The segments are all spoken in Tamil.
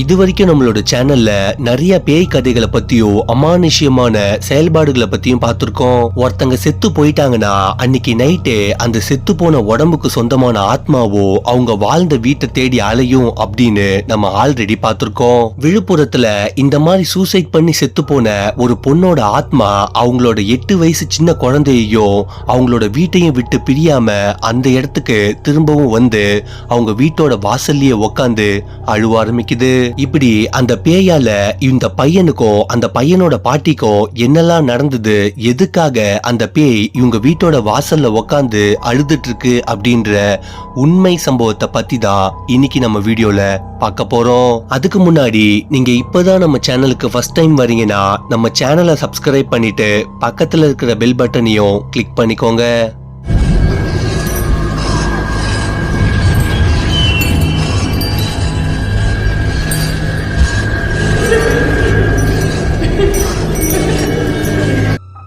இது வரைக்கும் நம்மளோட சேனல்ல நிறைய பேய் கதைகளை பத்தியும் அமானுஷ்யமான செயல்பாடுகளை பத்தியும் பார்த்திருக்கோம். ஒருத்தங்க செத்து போயிட்டாங்கன்னா அன்னைக்கு நைட்டு அந்த செத்து போன உடம்புக்கு சொந்தமான ஆத்மாவோ அவங்க வாழ்ந்த வீட்டை தேடி அலையும் அப்படின்னு நம்ம ஆல்ரெடி பார்த்திருக்கோம். விழுப்புரத்துல இந்த மாதிரி சூசைட் பண்ணி செத்து போன ஒரு பொண்ணோட ஆத்மா அவங்களோட எட்டு வயசு சின்ன குழந்தையையும் அவங்களோட வீட்டையும் விட்டு பிரியாம அந்த இடத்துக்கு திரும்பவும் வந்து அவங்க வீட்டோட வாசல்லையே உக்காந்து அழுவ ஆரம்பிக்குது. இப்படி அந்த பேயால இந்த பையனுக்கோ அந்த பையனோட பாட்டிக்கோ என்னெல்லாம் நடந்தது? எதுக்காக அந்த பேய் இவங்க வீட்டோட வாசல்ல உக்காந்து அழுதுட்டு இருக்கு அப்படின்ற உண்மை சம்பவத்தை பத்தி தான் இன்னைக்கு நம்ம வீடியோல பார்க்க போறோம். அதுக்கு முன்னாடி நீங்க இப்பதான் நம்ம சேனலுக்கு ஃபர்ஸ்ட் டைம் வரீங்கன்னா நம்ம சேனலை சப்ஸ்கிரைப் பண்ணிட்டு பக்கத்துல இருக்கிற பெல் பட்டனையும் கிளிக் பண்ணிக்கோங்க.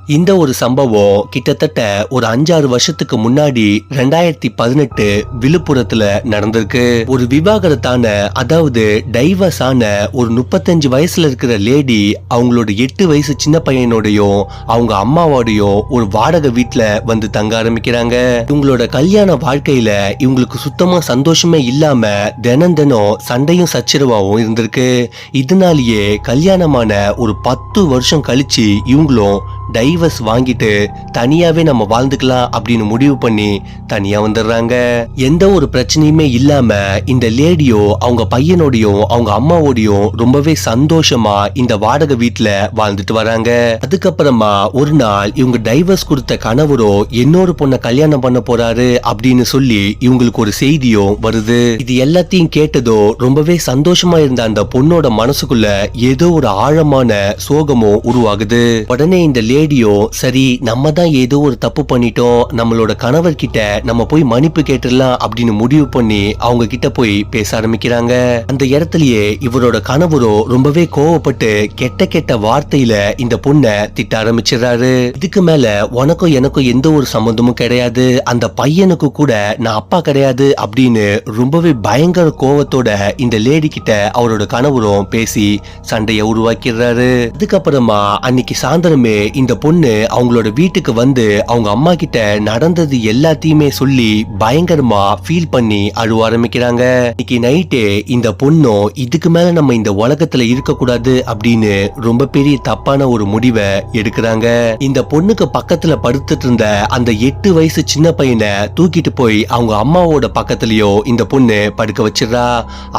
இந்த ஒரு சம்பவம் கிட்டத்தட்ட ஒரு அஞ்சாறு வருஷத்துக்கு முன்னாடி ரெண்டாயிரத்தி பதினெட்டு விழுப்புரத்துல நடந்திருக்கு. ஒரு விவாகரத்தான அதாவது டைவர்ஸ் ஆன ஒரு முப்பத்தஞ்சு வயசுல இருக்கிற லேடி அவங்களோட எட்டு வயசு சின்ன பையனோடையும் அவங்க அம்மாவோடையும் ஒரு வாடகை வீட்டுல வந்து தங்க ஆரம்பிக்கிறாங்க. இவங்களோட கல்யாண வாழ்க்கையில இவங்களுக்கு சுத்தமா சந்தோஷமே இல்லாம தினம் தினம் சண்டையும் சச்சரவாவும் இருந்திருக்கு. இதனாலேயே கல்யாணமான ஒரு பத்து வருஷம் கழிச்சு இவங்களும் டைவர்ஸ் வாங்கிட்டு தனியாவே நம்ம வாழ்ந்துக்கலாம் அப்படின்னு முடிவு பண்ணி தனியா வந்துடுறாங்க. எந்த ஒரு பிரச்சனையுமே இல்லாம இந்த லேடியோ அவங்க பையனோடையும் அவங்க அம்மாவோடையும் ரொம்பவே சந்தோஷமா இந்த வாடகை வீட்டுல வாழ்ந்துட்டு வராங்க. அதுக்கப்புறமா ஒரு நாள் இவங்க டைவர்ஸ் கொடுத்த கணவரோ இன்னொரு பொண்ணை கல்யாணம் பண்ண போறாரு அப்படின்னு சொல்லி இவங்களுக்கு ஒரு செய்தியும் வருது. இது எல்லாத்தையும் கேட்டதோ ரொம்பவே சந்தோஷமா இருந்த அந்த பொண்ணோட மனசுக்குள்ள ஏதோ ஒரு ஆழமான சோகமும் உருவாகுது. உடனே இந்த லேடியோ சரி நம்ம தான் ஏதோ ஒரு தப்பு பண்ணிட்டோம் நம்மளோட கணவர் கிட்ட நம்ம போய் மன்னிப்பு கேட்டுடலாம் அப்படின்னு முடிவு பண்ணி அவங்க கிட்ட போய் பேச ஆரம்பிக்கிறாங்க. அந்த இடத்துலயே இவரோட கணவரோ ரொம்பவே கோவப்பட்டு கெட்ட கெட்ட வார்த்தையில இந்த பொண்ணை திட்ட ஆரம்பிச்சிடுறாரு. இதுக்கு மேல உனக்கும் எனக்கும் எந்த ஒரு சம்மந்தமும் கிடையாது. அந்த பையனுக்கு கூட நான் அப்பா கிடையாது அப்படின்னு ரொம்பவே பயங்கர கோவத்தோட இந்த லேடி கிட்ட அவரோட கணவரும் பேசி சண்டைய உருவாக்கிடுறாரு. அதுக்கப்புறமா அன்னைக்கு சாயந்தரமே இந்த பொண்ணு அவங்களோட வீட்டுக்கு வந்து அவங்க அம்மா கிட்ட நடந்தது எல்லாத்தையுமே சொல்லி பயங்கரமா ஃபீல் பண்ணி அழுவ ஆரம்பிக்கிறாங்க. இன்னைக்கு நைட்டு இந்த பொண்ணும் இதுக்கு மேல நம்ம இந்த உலகத்துல இருக்க கூடாது அப்படின்னு ரொம்ப பெரிய தப்பான ஒரு முடிவை எடுக்கிறாங்க. இந்த பொண்ணுக்கு பக்கத்துல படுத்துட்டு இருந்த அந்த எட்டு வயசு சின்ன பையனை தூக்கிட்டு போய் அவங்க அம்மாவோட பக்கத்துலயோ இந்த பொண்ணு படுக்க வச்சிடறா.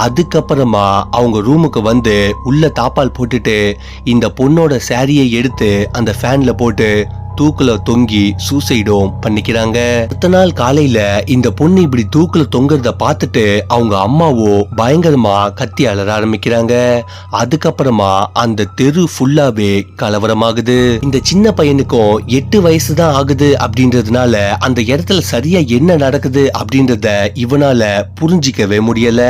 அதுக்கப்புறமா அவங்க ரூமுக்கு வந்து உள்ள தாப்பால் போட்டுட்டு இந்த பொண்ணோட சாரியை எடுத்து அந்த ஃபேன்ல போட்டு தூக்குல தொங்கி சூசைடும் பண்ணிக்கிறாங்க. அடுத்த நாள் காலையில இந்த பொண்ணு இப்படி தூக்குல தொங்குறத பார்த்துட்டு அவங்க அம்மாவோ பயங்கரமா கத்தி அலற ஆரம்பிக்கிறாங்க. அதுக்கப்புறமா அந்த தெரு ஃபுல்லாவே கலவரமாகுது. இந்த சின்ன பையனுக்கும் எட்டு வயசு தான் ஆகுது அப்படின்றதுனால அந்த இடத்துல சரியா என்ன நடக்குது அப்படின்றத இவனால புரிஞ்சிக்கவே முடியல.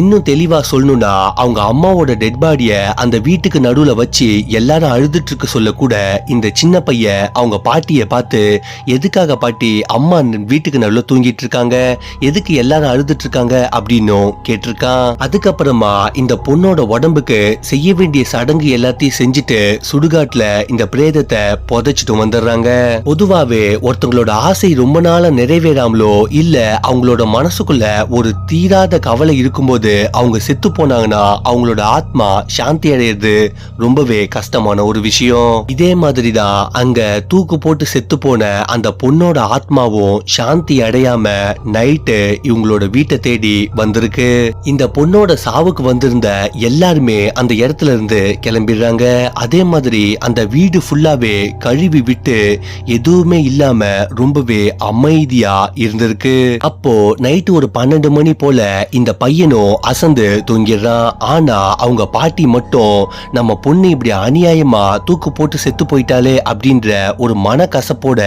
இன்னும் தெளிவா சொல்லணும்னா அவங்க அம்மாவோட டெட் பாடிய அந்த வீட்டுக்கு நடுவுல வச்சு எல்லாரும் அழுதுட்டு இருக்க சொல்ல கூட இந்த சின்ன பையன் அவங்க பாட்டிய பார்த்து எதுக்காக பாட்டி? அம்மா வீட்டுக்கு நடுவுல தூங்கிட்டு இருக்காங்க. எதுக்கு எல்லாரும் அழுதுட்டு இருக்காங்க? அப்படின்னும் கேட்டிருக்கான். அதுக்கப்புறமா இந்த பொண்ணோட உடம்புக்கு செய்ய வேண்டிய சடங்கு எல்லாத்தையும் செஞ்சுட்டு சுடுகாட்டுல இந்த பிரேதத்தை புதைச்சிட்டு வந்துடுறாங்க. பொதுவாவே ஒருத்தவங்களோட ஆசை ரொம்ப நாளா நிறைவேறாமலோ இல்ல அவங்களோட மனசுக்குள்ள ஒரு தீராத கவலை இருக்கும்போது அவங்க செத்து போனாங்கன்னா அவங்களோட ஆத்மா சாந்தி அடையிறது ரொம்பவே கஷ்டமான ஒரு விஷயம். இதே மாதிரி தான் அங்க தூக்கு போட்டு செத்து போன அந்த பொண்ணோட ஆத்மாவும் சாந்தி அடையாம நைட்டு இவங்களோட வீட்டை தேடி வந்திருக்கு. இந்த பொண்ணோட சாவுக்கு வந்திருந்த எல்லாருமே அந்த இடத்துல இருந்து கிளம்பிடுறாங்க. அதே மாதிரி அந்த வீடு ஃபுல்லாவே கழுவி விட்டு எதுவுமே இல்லாம ரொம்பவே அமைதியா இருந்திருக்கு. அப்போ நைட்டு ஒரு பன்னெண்டு மணி போல இந்த பையனும் அசந்து தூங்கிடுறான். ஆனா அவங்க பாட்டி மட்டும் நம்ம பொண்ணு இப்படி அநியாயமா தூக்கு போட்டு செத்து போயிட்டாலே அப்படின்ற ஒரு ஒரு மனக்கசப்போட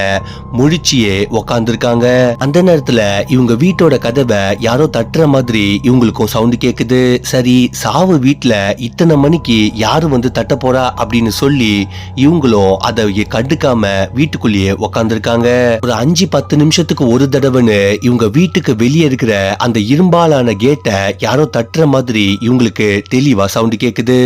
முழிச்சியே உக்காந்துருக்காங்க. அந்த நேரத்துல இவங்க வீட்டோட கதவை யாரோ தட்டுற மாதிரி இவங்களுக்கும் சவுண்ட் கேக்குது. சரி சாவு வீட்டுல இத்தனை மணிக்கு யாரு வந்து தட்ட போறா அப்படின்னு சொல்லி இவங்களும் அதை கண்டுக்காம வீட்டுக்குள்ளேயே உக்காந்துருக்காங்க. ஒரு அஞ்சு பத்து நிமிஷத்துக்கு ஒரு தடவைன்னு இவங்க வீட்டுக்கு வெளியே இருக்கிற அந்த இரும்பாலான கேட்டை யாரோ தட்டுற மாதிரி இவங்களுக்கு தெளிவா சவுண்ட் கேக்குது.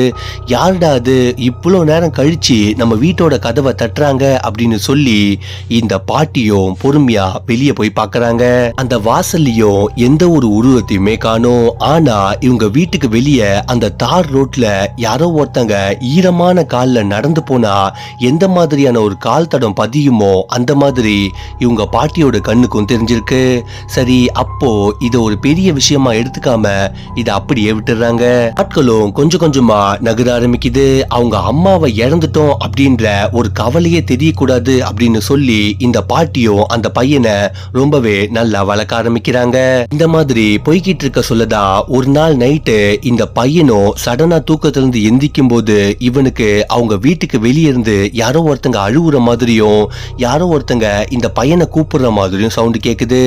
யாருடா அது? இவ்வளோ நேரம் கழிச்சு நம்ம வீட்டோட கதவை தட்டுறாங்க அப்படின்னு சொல்லி இந்த பாட்டியும் பொறுமையா வெளியே போய் பாக்குறாங்க அந்த வாசல்லையும் எந்த ஒரு உருவத்தையுமே காணும். ஆனா இவங்க வீட்டுக்கு வெளியே அந்த தார் ரோட்ல யாரோ ஒருத்தங்க ஈரமான கால்ல நடந்து போனா எந்த மாதிரியான ஒரு கால் தடம் பதியுமோ அந்த மாதிரி இவங்க பாட்டியோட கண்ணுக்கும் தெரிஞ்சிருக்கு. சரி அப்போ இத ஒரு பெரிய விஷயமா எடுத்துக்காம இத அப்படியே விட்டுறாங்க. ஆட்களும் கொஞ்சம் கொஞ்சமா நகர ஆரம்பிக்குது. அவங்க அம்மாவை இறந்துட்டோம் அப்படின்ற ஒரு கவலையே கூடாது அப்படின்னு சொல்லி இந்த பாட்டியும் அந்த பையனை ரொம்பவே நல்லா வளர்க்க ஆரம்பிக்கிறாங்க. இந்த மாதிரி போய்கிட்டு இருக்க சொல்லதா ஒரு நாள் நைட்டு இந்த பையனும் சடனா தூக்கத்திலிருந்து எந்திக்கும் போது இவனுக்கு அவங்க வீட்டுக்கு வெளியே இருந்து யாரோ ஒருத்தங்க அழுவுற மாதிரியும் யாரோ ஒருத்தங்க இந்த பையனை கூப்பிடுற மாதிரியும் சவுண்டு கேக்குது.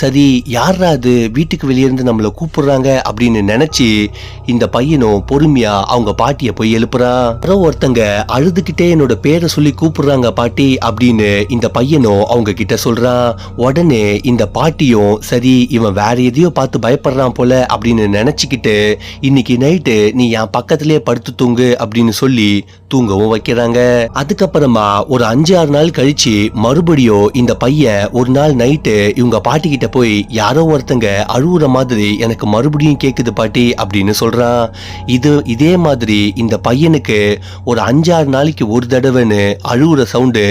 சரி யாரா அது? வீட்டுக்கு வெளியே இருந்து நம்மள கூப்பிடுறாங்க அப்படின்னு நினைச்சு இந்த பையனும் பொறுமையா அவங்க பாட்டிய போய் எழுப்புறான் யாரோ ஒருத்தங்க அழுதுகிட்டே என்னோட பேரை சொல்லி கூப்பிடுறாங்க பாட்டி. அப்படின்னு இந்த பையனும் அவங்க கிட்ட சொல்றான் உடனே இந்த பாட்டியும் சரி இவன் வேற எதையோ பார்த்து பயப்படுறான் போல அப்படின்னு நினைச்சுக்கிட்டு இன்னைக்கு நைட்டு நீ என் பக்கத்திலே படுத்து தூங்கு அப்படின்னு சொல்லி தூங்கவும் வைக்கிறாங்க. அதுக்கப்புறமா ஒரு அஞ்சு ஆறு நாள் கழிச்சு மறுபடியும் இந்த பையன் ஒரு நாள் நைட்டு இவங்க பாட்டி கிட்ட போய் யாரோ ஒருத்தங்க அழுவுற மாதிரி எனக்கு மறுபடியும் கேக்குது பாட்டி அப்படின்னு சொல்றான். இது இதே மாதிரி இந்த பையனுக்கு ஒரு அஞ்சாறு நாளைக்கு ஒரு தடவைன்னு அழுவுற சவுண்டு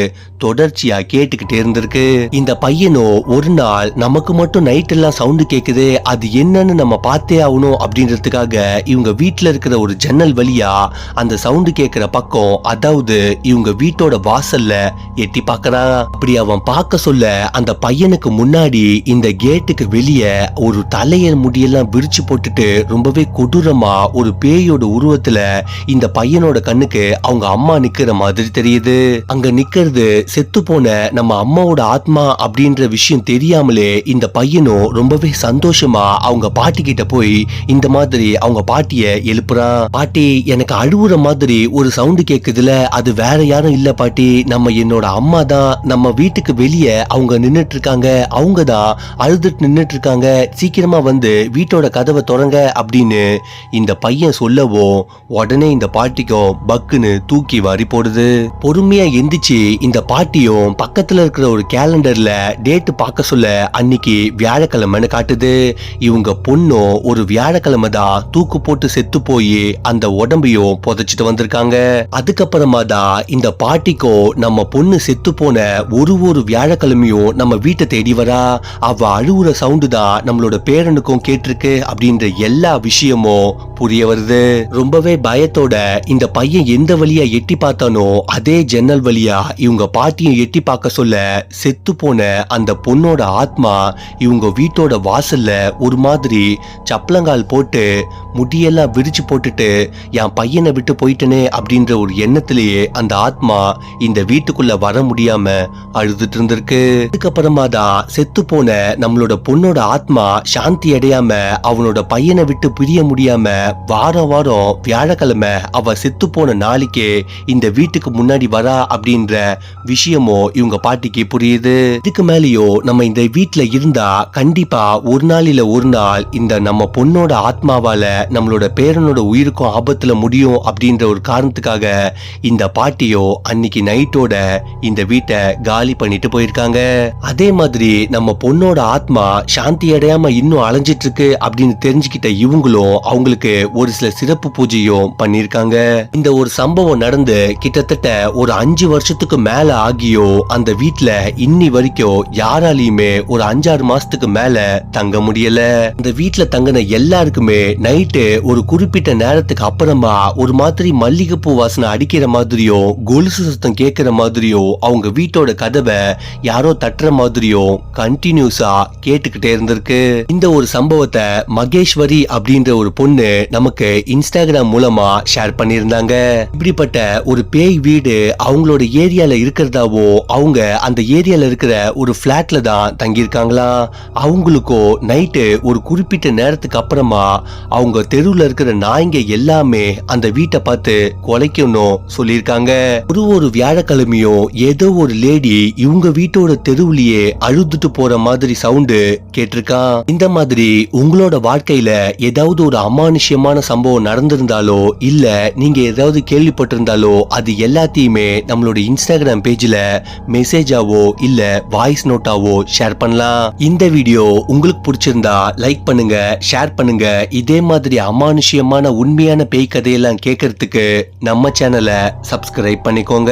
தொடர்ச்சியா கேட்டுக்கிட்டே இருந்திருக்கு. இந்த பையனும் ஒரு நாள் நமக்கு மட்டும் நைட் எல்லாம் சவுண்டு கேக்குது அது என்னன்னு நம்ம பார்த்தே ஆகணும் அப்படின்றதுக்காக இவங்க வீட்டுல இருக்கிற ஒரு ஜன்னல் வழியா அந்த சவுண்டு கேட்கிற பக்கம் அதாவது இவங்க வீட்டோட வாசல்ல எட்டி பாக்குறான் அப்படி அவன் பார்க்க சொல்ல அந்த பையனுக்கு முன்னாடி இந்த கேட்டுக்கு வெளியே ஒரு தலைய முடியெல்லாம் விரிச்சு போட்டுட்டு ரொம்பவே கொடூரமா ஒரு பேயோட உருவத்துல இந்த பையனோட கண்ணுக்கு அவங்க அம்மா நிக்கிற மாதிரி தெரியுது. அங்க நிக்கிறது செத்து போன நம்ம அம்மாவோட ஆத்மா அப்படின்ற விஷயம் தெரியாமலே இந்த பையனும் ரொம்பவே சந்தோஷமா அவங்க பாட்டி கிட்ட போய் இந்த மாதிரி அவங்க பாட்டிய எழுப்புறான். பாட்டி எனக்கு அழுவுற மாதிரி ஒரு சவுண்ட் கேக்குதுல அது வேற யாரும் இல்ல பாட்டி. நம்ம என்னோட அம்மா தான் நம்ம வீட்டுக்கு வெளியே அவங்க நின்றுட்டு இருக்காங்க அவங்க தான் அழுதுட்டு நின்றுட்டு இருக்காங்க சீக்கிரமா வந்து வீட்டோட கதவை தொடங்க அப்படின்னு இந்த பையன் சொல்லவும் உடனே இந்த பாட்டிக்கும் பக்குன்னு தூக்கி வாரி போடுது. பொறுமையா எந்திரிச்சு இந்த பாட்டியும் பக்கத்துல இருக்கிற ஒரு கேலண்டர்ல டேட்டு பார்க்க சொல்ல அன்னைக்கு வியாழக்கிழமைன்னு காட்டுது. இவங்க பொண்ணும் ஒரு வியாழக்கிழமை தான் தூக்கு போட்டு செத்து போய் அந்த உடம்பையும் புதைச்சிட்டு வந்திருக்காங்க. அதுக்கப்புறமா தான் இந்த பாட்டிக்கோ நம்ம பொண்ணு செத்து போன ஒரு ஒரு வியாழக்கிழமையும் நம்ம வீட்டை தேடி வரா. அவ அழுவுற சவுண்டு தான் நம்மளோட பேரனுக்கும் கேட்டிருக்கு அப்படின்ற எல்லா விஷயமும் புரிய வருது. ரொம்பவே பயத்தோட இந்த பையன் எந்த வழியா எட்டி பார்த்தானோ அதே ஜன்னல் வழியா இவங்க பாட்டியும் எட்டி பார்க்க சொல்ல செத்து போன அந்த பொண்ணோட ஆத்மா இவங்க வீட்டோட வாசல்ல ஒரு மாதிரி சப்பளங்கால் போட்டு முடியெல்லாம் விரிச்சு போட்டுட்டு என் பையனை விட்டு போயிட்டனே அப்படின்ற ஒரு எண்ணத்திலேயே அந்த ஆத்மா இந்த வீட்டுக்குள்ள வர முடியாம அழுதுட்டு இருந்திருக்கு. அதுக்கப்புறமா தான் செத்து போன நம்மளோட பொண்ணோட ஆத்மா சாந்தி அடையாம அவனோட பையனை விட்டு பிரிய முடியாம வாரம் வாரம் வியாழக்கிழமை அவ செத்து போன நாளைக்கே இந்த வீட்டுக்கு முன்னாடி வரா அப்படின்ற விஷயமோ இவங்க பாட்டிக்கு புரியுது. இதுக்கு மேலேயோ நம்ம இந்த வீட்டுல இருந்தா கண்டிப்பா ஒரு நாள் இல்ல ஒரு நாள் இந்த நம்ம பொண்ணோட ஆத்மாவால நம்மளோட பேரனோட உயிருக்கும் ஆபத்துல முடியும் அப்படின்ற ஒரு காரணத்துக்காக இந்த பாட்டியோ அன்னைக்கு நைட்டோட இந்த வீட்டை காலி பண்ணிட்டு போயிருக்காங்க. அதே மாதிரி நம்ம பொண்ணோட ஆத்மா சாந்தி அடையாம இன்னும் அலைஞ்சிட்டு இருக்கு அப்படின்னு தெரிஞ்சுக்கிட்ட இவங்களும் அவங்களுக்கு ஒரு சில சிறப்பு பூஜையும் பண்ணியிருக்காங்க. இந்த ஒரு சம்பவம் நடந்து கிட்டத்தட்ட ஒரு அஞ்சு வருஷத்துக்கு மேல ஆகியோ அந்த வீட்டுல இன்னி வரைக்கும் யாராலையுமே ஒரு அஞ்சாறு மாசத்துக்கு மேல தங்க முடியல. அந்த வீட்டுல தங்கின எல்லாருக்குமே நைட் நைட்டு ஒரு குறிப்பிட்ட நேரத்துக்கு அப்புறமா ஒரு மாதிரி மல்லிகைப்பூ வாசனை அடிக்கிற மாதிரியோ கொலுசு சத்தம் கேட்கிற மாதிரியோ அவங்க வீட்டோட கதவை யாரோ தட்டுற மாதிரியோ கண்டினியூஸா கேட்டுக்கிட்டே இருந்திருக்கு. இந்த ஒரு சம்பவத்தை மகேஸ்வரி அப்படின்ற ஒரு பொண்ணு நமக்கு இன்ஸ்டாகிராம் மூலமா ஷேர் பண்ணியிருந்தாங்க. இப்படிப்பட்ட ஒரு பேய் வீடு அவங்களோட ஏரியால இருக்கிறதாவோ அவங்க அந்த ஏரியால இருக்கிற ஒரு பிளாட்ல தான் தங்கியிருக்காங்களா? அவங்களுக்கோ நைட்டு ஒரு குறிப்பிட்ட நேரத்துக்கு அப்புறமா அவங்க தெருவுல இருக்கிற நாய்ங்க எல்லாமே அந்த வீட்டை பார்த்து கொலைக்கணும் சொல்லியிருக்காங்க. ஒரு ஒரு வியாழக்கிழமையும் ஏதோ ஒரு லேடி இவங்க வீட்டோட தெருவுலயே அழுதுட்டு போற மாதிரி சவுண்டு கேட்டிருக்கான் இந்த மாதிரி உங்களோட வாழ்க்கையில ஏதாவது ஒரு அமானுஷ்யமான சம்பவம் நடந்திருந்தாலோ இல்ல நீங்க ஏதாவது கேள்விப்பட்டிருந்தாலோ அது எல்லாத்தையுமே நம்மளோட இன்ஸ்டாகிராம் பேஜ்ல மெசேஜாவோ இல்ல வாய்ஸ் நோட்டாவோ ஷேர் பண்ணலாம். இந்த வீடியோ உங்களுக்கு பிடிச்சிருந்தா லைக் பண்ணுங்க ஷேர் பண்ணுங்க. இதே மாதிரி மாதிரி அமானுஷ்யமான உண்மையான பேய் கதையெல்லாம் கேட்கறதுக்கு நம்ம சேனலை சப்ஸ்கிரைப் பண்ணிக்கோங்க.